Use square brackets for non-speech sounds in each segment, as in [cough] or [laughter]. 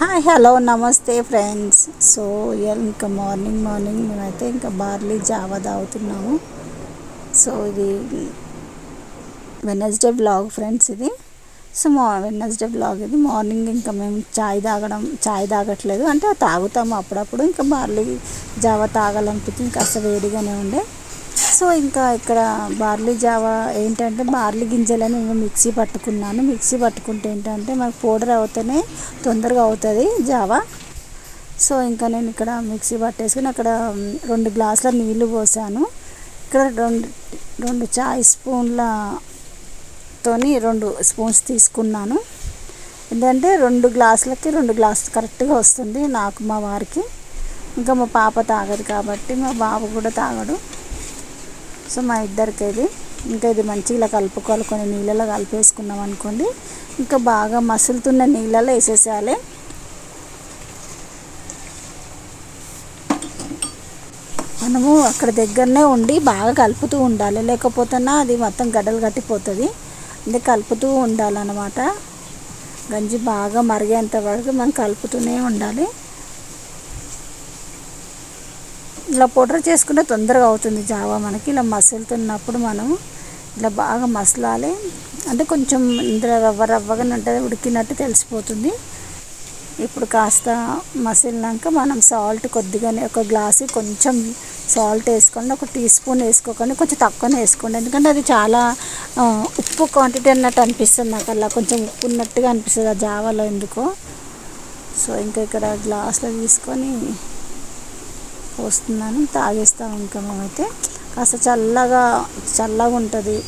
Hi hello నమస్తే friends so ఇంకా morning morning మేమైతే ఇంకా బార్లీ జావా తాగుతున్నాము. సో ఇది వెనస్డే బ్లాగ్ ఫ్రెండ్స్ ఇది. సో మా వెనస్డే బ్లాగ్ ఇది. మార్నింగ్ ఇంకా మేము చాయ్ తాగడం చాయ్ తాగట్లేదు. అంటే తాగుతాము అప్పుడప్పుడు. ఇంకా బార్లీ జావా తాగాలనిపించింది కాస్త వేడిగానే ఉండే. సో ఇంకా ఇక్కడ బార్లీ జావా ఏంటంటే బార్లీ గింజలని మిక్సీ పట్టుకున్నాను. మిక్సీ పట్టుకుంటే ఏంటంటే మనకు పౌడర్ అవుతేనే తొందరగా అవుతుంది జావా. సో ఇంకా నేను ఇక్కడ మిక్సీ పట్టేసుకుని అక్కడ రెండు గ్లాసుల నీళ్ళు పోసాను. ఇక్కడ రెండు రెండు చాయ్ స్పూన్లతోని రెండు స్పూన్స్ తీసుకున్నాను. ఎందుకంటే రెండు గ్లాసులకి రెండు గ్లాసులు కరెక్ట్గా వస్తుంది నాకు మా వారికి. ఇంకా మా పాప తాగదు కాబట్టి మా బాబు కూడా తాగడు. సో మా ఇద్దరికి ఇది ఇంకా ఇది మంచిగా ఇలా కలుపుకోవాలి. కొన్ని నీళ్ళలో కలిపేసుకున్నాం అనుకోండి. ఇంకా బాగా మసులుతున్న నీళ్ళలో వేసేసేయాలి. మనము అక్కడ దగ్గరనే ఉండి బాగా కలుపుతూ ఉండాలి. లేకపోతేనా అది మొత్తం గడ్డలు కట్టిపోతుంది. అంటే కలుపుతూ ఉండాలన్నమాట. గంజి బాగా మరిగేంత వరకు మనం కలుపుతూనే ఉండాలి. ఇలా పౌడర్ చేసుకుంటే తొందరగా అవుతుంది జావా మనకి. ఇలా మసులుతున్నప్పుడు మనం ఇలా బాగా మసలాలి. అంటే కొంచెం ఇందులో రవ్వ రవ్వగా ఉంటుంది ఉడికినట్టు తెలిసిపోతుంది. ఇప్పుడు కాస్త మసిలినాక మనం సాల్ట్ కొద్దిగానే ఒక గ్లాసు కొంచెం సాల్ట్ వేసుకోండి. ఒక టీ స్పూన్ వేసుకోకండి కొంచెం తక్కువనే వేసుకోండి. ఎందుకంటే అది చాలా ఉప్పు క్వాంటిటీ అన్నట్టు అనిపిస్తుంది నాకు. అలా కొంచెం ఉప్పు ఉన్నట్టుగా అనిపిస్తుంది ఆ జావాలో ఎందుకో. సో ఇంకా ఇక్కడ గ్లాస్లో తీసుకొని పోస్తున్నాను తాగేస్తాం ఇంకా మేమైతే. కాస్త చల్లగా చల్లగా ఉంటుంది.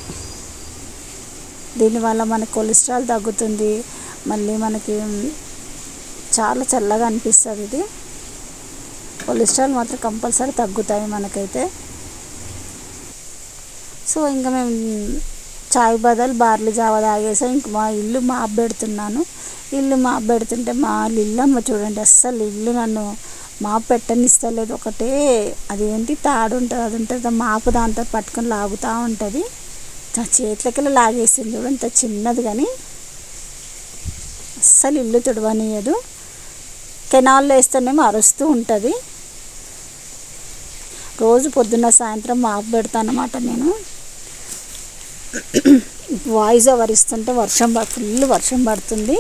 దీనివల్ల మన కొలెస్ట్రాల్ తగ్గుతుంది. మళ్ళీ మనకి చాలా చల్లగా అనిపిస్తుంది ఇది. కొలెస్ట్రాల్ మాత్రం కంపల్సరీ తగ్గుతాయి మనకైతే. సో ఇంకా మేము చాయ్ బదులు బార్లీ జావ తాగేసాం. ఇంక మా ఇల్లు మాప్ పెడుతున్నాను. ఇల్లు మాప్ పెడుతుంటే మా ఇల్లు అమ్మ చూడండి అస్సలు ఇల్లు నన్ను మాపు పెట్టనిస్తలేదు ఒకటే అదేంటి తాడు ఉంటుంది అది ఉంటుంది మాపు దాంతో పట్టుకొని లాగుతూ ఉంటుంది. చేతులకెళ్ళి లాగేసింది చూడు అంత చిన్నది కానీ. అస్సలు ఇల్లు తుడవనియదు. కెనాల్లో వేస్తేనేమో అరుస్తూ ఉంటుంది. రోజు పొద్దున్న సాయంత్రం మాపు పెడతానమాట నేను. [clears throat] వాయిస్ ఓవర్ ఇస్తుంటే వర్షం ఫుల్ వర్షం పడుతుంది.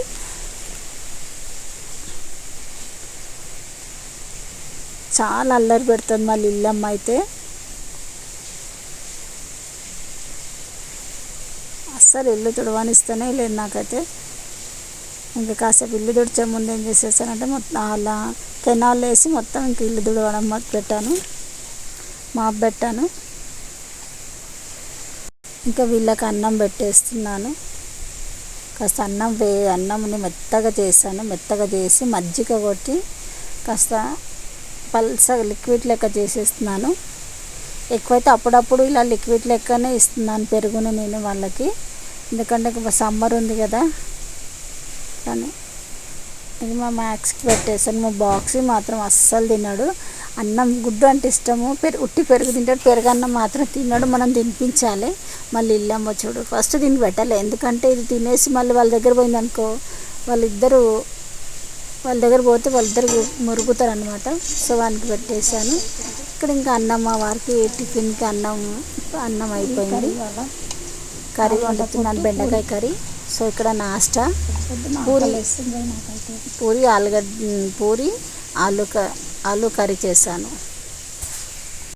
చాలా అల్లరి పెడుతుంది మళ్ళీ ఇల్లమ్మ అయితే. అస్సలు ఇల్లు తుడవనిస్తూనే లేదు నాకైతే. ఇంకా కాసేపు ఇల్లు తుడిచే ముందు ఏం చేసేసానంటే మొత్తం అలా కెనాల్ వేసి మొత్తం ఇంక ఇల్లు తుడవడం పెట్టాను మాప్ పెట్టాను. ఇంకా వీళ్ళకి అన్నం పెట్టేస్తున్నాను. కాస్త అన్నం వే అన్నంని మెత్తగా చేశాను. మెత్తగా చేసి మజ్జిగ కొట్టి కాస్త పల్స లిక్విడ్ లెక్క చేసేస్తున్నాను. ఎక్కువైతే అప్పుడప్పుడు ఇలా లిక్విడ్ లెక్కనే ఇస్తున్నాను పెరుగును నేను వాళ్ళకి. ఎందుకంటే సమ్మర్ ఉంది కదా. కానీ ఇది మా మ్యాక్స్కి పెట్టేసాను మా బాక్స్ మాత్రం అస్సలు తిన్నాడు అన్నం గుడ్డు అంటే ఇష్టము. పెరుగు ఉట్టి పెరుగు తింటాడు. పెరుగు అన్నం మాత్రం తిన్నాడు మనం తినిపించాలి. మళ్ళీ ఇల్లమ్మ చూడు ఫస్ట్ దీన్ని పెట్టాలి. ఎందుకంటే ఇది తినేసి మళ్ళీ వాళ్ళ దగ్గర పోయిందనుకో వాళ్ళిద్దరూ వాళ్ళ దగ్గర పోతే వాళ్ళిద్దరు మురుగుతారు అనమాట సో వానికి పెట్టేశాను. ఇక్కడ ఇంకా అన్నం మా వారికి టిఫిన్కి అన్నం అన్నం అయిపోయింది. కర్రీ వండుతున్నాను బెండకాయ కర్రీ. సో ఇక్కడ నాస్టా పూరి పూరి ఆలుగడ్డ పూరి ఆలు ఆలు కర్రీ చేశాను.